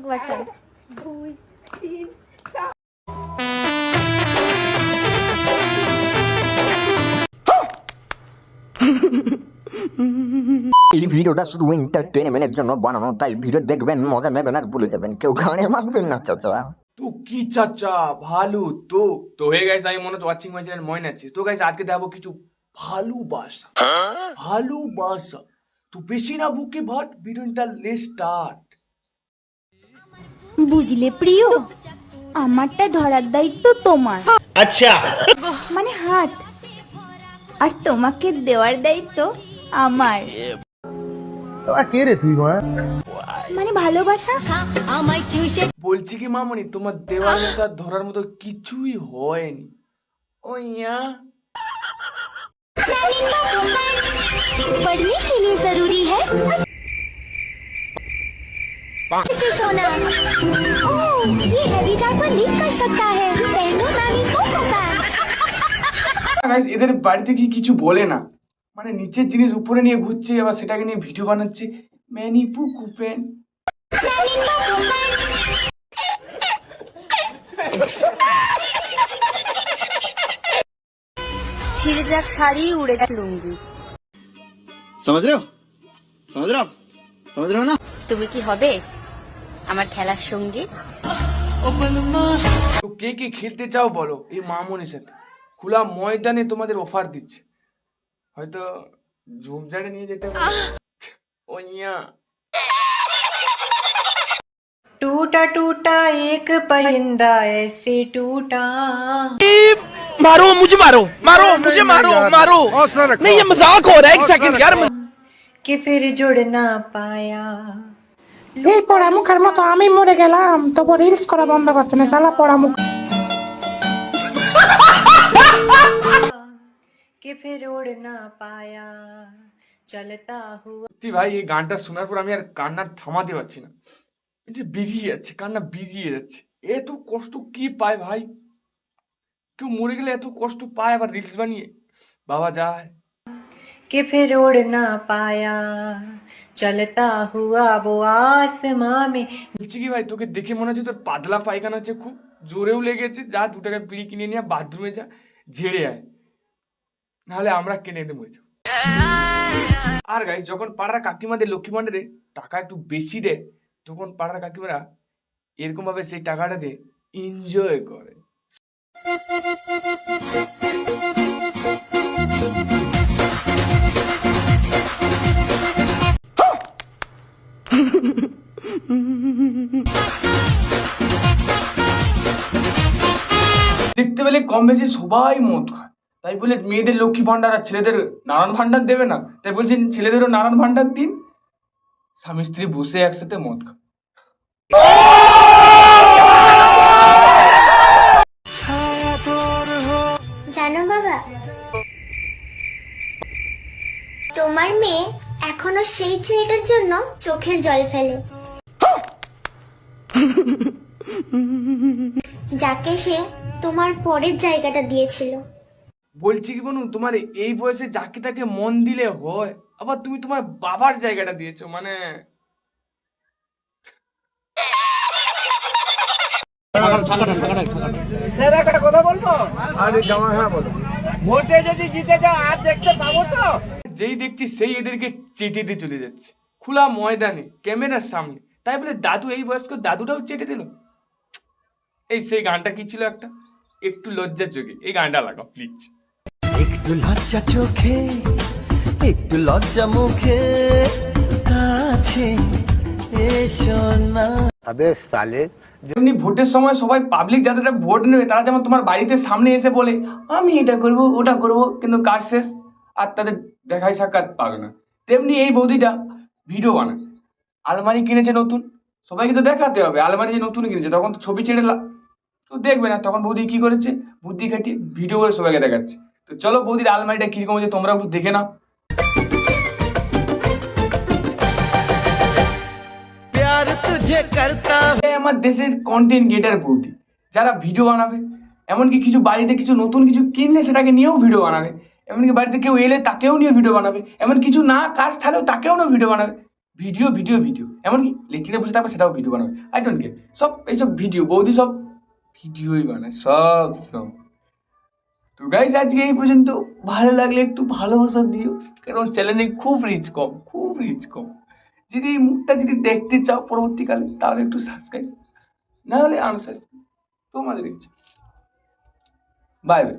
আরেকবার চল এই ভিডিওটা শুধু এন্টারটেনমেন্টের জন্য বানানো তাই ভিডিও দেখবেন মজা নেবেন আর ভুলে যাবেন। কেউ গানে মাখবেন না চাচা। তো কি চাচা? ভালো তো। তো হে গাইস আমি মনে ওয়াচিং মাই চ্যানেল ময়না আছি। তো গাইস আজকে দেখাবো কিছু ভালোবাসা। ভালোবাসা। তো বেশি না বুকে ভাট ভিডিওটা লে স্টার্ট বুঝলে প্রিয় আমারটা ধরার দায়িত্ব তোমার আচ্ছা মানে হাত আর তোমাকে দেওয়ার দায়িত্ব আমার মানে ভালোবাসা বলছি কি মামনি তোমার দেওয়ার মতো আর ধরার মতো কিছুই হয়নি ও ইয়া पढ़ने के लिए जरूरी है इसे सोना ओह, ये हैवी डायपर लीक कर सकता है पहनो नानी को पैंट्स গাইস এদের বাড়িতে কি কিছু বলে না মানে নিচের জিনিস উপরে নিয়ে ঘুরছে আবার সেটাকে নিয়ে ভিডিও বানাচ্ছে ম্যানি পু কুপেন ছিঁড়ে যাক শাড়ি উড়ে যাক লুঙ্গি समझ रहे हो समझ रहे हो आप समझ रहे हो ना তুমি কি হবে আমার খেলার সঙ্গী তো কে কে খেলতে চাও বলো এই মামনির সাথে খোলা ময়দানে তোমাদের অফার দিচ্ছে হয়তো ঝোপঝাড়ে নিয়ে যেতে পারো ও ইয়া टूटा टूटा एक परिंदा ऐसे टूटा मारो मुझे मारो मारो मुझे मारो मारो नहीं ये मजाक हो रहा है एक सेकंड यार कि फिर जुड़ ना पाया এই পড়ামুখার মতো আমি মরে গেলাম তবু রিলস করা বন্ধ করছে না শালা পড়ামুখ। কে ফের উড় না পায়া চলতা হুয়া। ভাই এই গানটা শোনার পর আমি আর কান্না থামাতে পারছি না। এটা বেরিয়ে যাচ্ছে কান্না বেরিয়ে যাচ্ছে। এত কষ্ট কি পায় ভাই? কেউ মরে গেলে এত কষ্ট পায় আবার রিলস বানিয়ে? বাবা যায়। कि फिर उड़ ना पाया चलता हुआ वो आसमां में বলছি কি ভাই তোকে দেখে মনে হচ্ছে তোর পাতলা পায়খানা হচ্ছে খুব জোরেও লেগেছে যা দু টাকা পিড়ি কিনে নিয়ে বাথরুমে যা ঝেড়ে আয় নাহলে আমরা কিনে এনে মরে যাবো আর গাই যখন পাড়ার কাকিমাদের লক্ষ্মী ভাণ্ডারে টাকা একটু বেশি দেয় তখন পাড়ার কাকিমারা এরকম ভাবে সেই টাকাটা দিয়ে এনজয় করে পেলে কম বেশি সবাই মদ খায়। তাই বলে মেয়েদের লক্ষ্মী ভাণ্ডার আর ছেলেদের নানান ভাণ্ডার দেবে না। তাই বলছেন ছেলেদেরও নানান ভাণ্ডার দিন। স্বামী স্ত্রী বসে একসাথে মদ খায়। জানো বাবা, তোমার মেয়ে এখনও সেই ছেলেটার জন্য চোখের জল ফেলে। যাকে সে তোমার পরের জায়গাটা দিয়েছিল। বলছি কি বলুন তোমার এই বয়সে যাকে তাকে মন দিলে হয় আবার তুমি তোমার বাবার জায়গাটা দিয়েছ মানে। যেই দেখছি সেই এদেরকে চেটে দিয়ে চলে যাচ্ছে। খোলা ময়দানে ক্যামেরার সামনে। তাই বলে দাদু এই বয়স্ক দাদুটাও চেটে দিল? এই সেই গানটা কি ছিল একটা? একটু লজ্জা চোখে। এই গানটা লাগাও প্লিজ একটু লজ্জা চোখে একটু লজ্জা মুখে কাছে এসো না। যেমনি ভোটের সময় সবাই পাবলিক যাদের ভোট নেবে তারা যেমন তোমার বাড়িতে সামনে এসে বলে আমি এটা করব ওটা করব কিন্তু কাজ শেষ আর তাদের দেখাই সাক্ষাৎ পাবে না। তেমনি এই বৌদিটা ভিডিও বানায়। আলমারি কিনেছে নতুন সবাইকে তো দেখাতে হবে আলমারি যে নতুন কিনেছে তখন তো ছবি ছেড়ে তো দেখবে না তখন বৌদি কি করেছে? বুদ্ধি খাটিয়ে ভিডিও করে সবাইকে দেখাচ্ছে। তো চলো বৌদির আলমারিটা কীরকম হচ্ছে তোমরা একটু দেখে নাও। আমার দেশের কন্টেন্ট ক্রিয়েটার বৌদি যারা ভিডিও বানাবে এমনকি কিছু বাড়িতে কিছু নতুন কিছু কিনলে সেটাকে নিয়েও ভিডিও বানাবে এমনকি বাড়িতে কেউ এলে তাকেও নিয়ে ভিডিও বানাবে এমন কিছু না কাজ থাকলেও তাকেও নিয়ে ভিডিও বানাবে ভিডিও ভিডিও ভিডিও এমনকি লেকচারে বসে থাকবে সেটাও ভিডিও বানাবে আই ডোন্ট কেয়ার সব এইসব ভিডিও বৌদি সব ভিডিওই বানায়, সব সব তো গাইজ আজকে এই পর্যন্ত। ভালো লাগলে একটু ভালোবাসা দিও কারণ চ্যানেলে খুব রিচ কম, খুব রিচ কম। যদি এই মুখটা যদি দেখতে চাও পরবর্তীকালে, তাহলে একটু সাবস্ক্রাইব না হলে আনসাবস্ক্রাইব তোমাদের ইচ্ছা। Bye bye